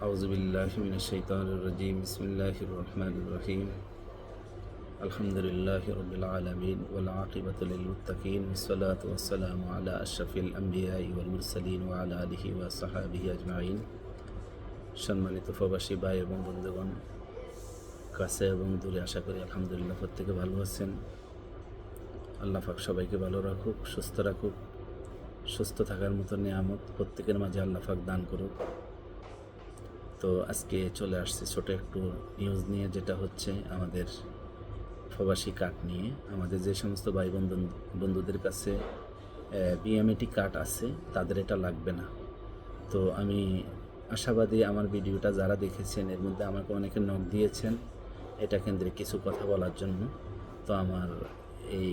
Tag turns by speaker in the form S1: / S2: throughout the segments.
S1: أعوذ بالله من الشيطان الرجيم بسم الله الرحمن الرحيم الحمد لله رب العالمين والعاقبة للمتقين والصلاة والسلام على أشرف الأنبياء والمرسلين وعلى آله وصحابه أجمعين সম্মানিত প্রবাসী ভাই এবং বন্ধুগণ কাছে এবং দূরে আশা করি আলহামদুলিল্লাহ প্রত্যেকে ভালো আছেন আল্লাহ পাক সবাইকে ভালো রাখুক সুস্থ রাখুক সুস্থ থাকার মতো নিয়ামত প্রত্যেকের মাঝে আল্লাহ পাক দান করুক তো আজকে চলে আসছে ছোট একটু নিউজ নিয়ে, যেটা হচ্ছে আমাদের প্রবাসী কার্ড নিয়ে। আমাদের যে সমস্ত ভাই বন্ধু বন্ধুদের কাছে বিএমএটি কার্ড আছে, তাদের এটা লাগবে না। তো আমি আশাবাদী আমার ভিডিওটা যারা দেখেছেন, এর মধ্যে আমাকে অনেকে নক দিয়েছেন, এটা কেন্দ্রে কিছু কথা বলার জন্য। তো আমার এই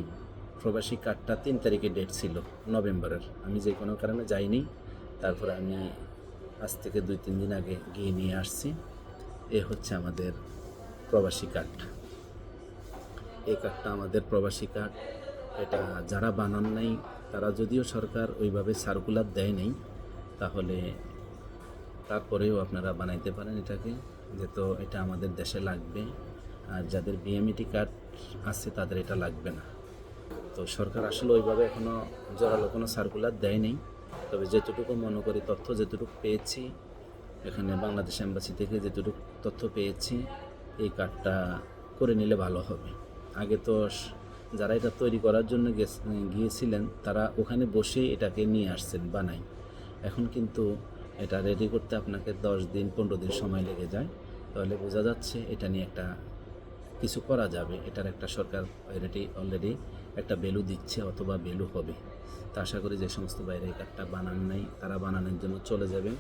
S1: প্রবাসী কার্ডটা তিন তারিখে ডেট ছিল, নভেম্বরের। আমি যে কোনো কারণে যাইনি, তারপর আমি আজ থেকে দুই, তিন দিন আগে গিয়ে নিয়ে আসছি। এ হচ্ছে আমাদের প্রবাসী কার্ড। এই কার্ডটা আমাদের প্রবাসী কার্ড। এটা যারা বানান নাই, তারা যদিও সরকার ওইভাবে সার্কুলার দেয় নাই, তাহলে তারপরেও আপনারা বানাইতে পারেন এটাকে। যেহেতু এটা আমাদের দেশে লাগবে, আর যাদের বিএমইটি কার্ড আছে, তাদের এটা লাগবে না। তো সরকার আসলে ওইভাবে এখনও জোরালো কোনো সার্কুলার দেয় দেয়নি তবে যেটুকু মনে করি তথ্য যেটুকু পেয়েছি, এখানে বাংলাদেশ এম্বাসি থেকে যেটুকু তথ্য পেয়েছি, এই কার্ডটা করে নিলে ভালো হবে। আগে তো যারা এটা তৈরি করার জন্য গিয়েছিলেন, তারা ওখানে বসেই এটাকে নিয়ে আসছেন বানাই। এখন কিন্তু এটা রেডি করতে আপনাকে দশ দিন, পনেরো দিন সময় লেগে যায়। তাহলে বোঝা যাচ্ছে এটা নিয়ে একটা কিছু করা যাবে। এটার একটা সরকার অলরেডি অলরেডি একটা বেলু দিচ্ছে অথবা বেলু হবে। তা আশা করি যে সমস্ত বাইরে কার্ডটা বানান নাই, তারা বানানোর জন্য চলে যাবেন।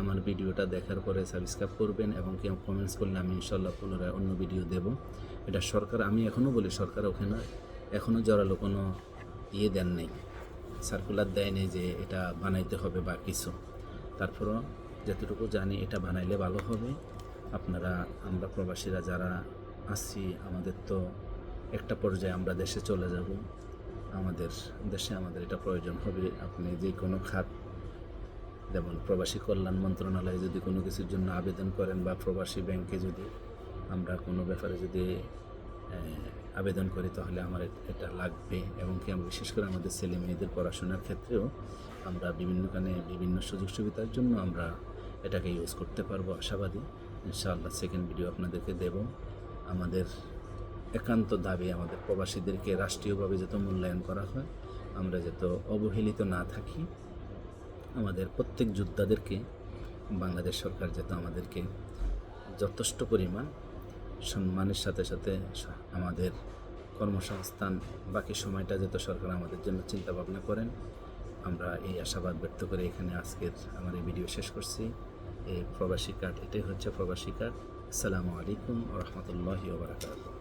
S1: আমার ভিডিওটা দেখার পরে সাবস্ক্রাইব করবেন এবং কেউ কমেন্টস করলে আমি ইনশাল্লাহ পুনরায় অন্য ভিডিও দেব। এটা সরকার, আমি এখনও বলি সরকার ওখানে এখনও জড়ালো কোনো ইয়ে দেন নাই। সার্কুলার দেয় নেই যে এটা বানাইতে হবে বা কিছু। তারপরও যতটুকু জানি এটা বানাইলে ভালো হবে। আপনারা, আমরা প্রবাসীরা যারা আসছি আমাদের তো একটা পর্যায়ে আমরা দেশে চলে যাব। আমাদের দেশে আমাদের এটা প্রয়োজন হবে। আপনি যে কোনো খাত যেমন প্রবাসী কল্যাণ মন্ত্রণালয়ে যদি কোনো কিছুর জন্য আবেদন করেন বা প্রবাসী ব্যাংকে যদি আমরা কোনো ব্যাপারে যদি আবেদন করি, তাহলে আমার এটা লাগবে। এবং কি আমরা বিশেষ করে আমাদের ছেলে মেয়েদের পড়াশোনার ক্ষেত্রেও আমরা বিভিন্নখানে বিভিন্ন সুযোগ সুবিধার জন্য আমরা এটাকে ইউজ করতে পারব। আশাবাদী। ইনশাআল্লাহ সেকেন্ড ভিডিও আপনাদেরকে দেব। আমাদের একান্ত দাবি আমাদের প্রবাসীদেরকে রাষ্ট্রীয়ভাবে যত মূল্যায়ন করা হয়, আমরা যত অবহেলিত না থাকি। আমাদের প্রত্যেক যোদ্ধাদেরকে, বাংলাদেশ সরকার যাতে আমাদেরকে যথেষ্ট পরিমাণ সম্মানের সাথে সাথে আমাদের কর্মসংস্থান, বাকি সময়টা যাতে সরকার আমাদের জন্য চিন্তা ভাবনা করেন। আমরা এই আশাবাদ ব্যক্ত করে এখানে আজকের আমার এই ভিডিও শেষ করছি। এই প্রবাসী কার্ড, এটাই হচ্ছে প্রবাসী কার্ড। আসসালামু আলাইকুম রহমতুল্লাহি ওবরাকাতুহ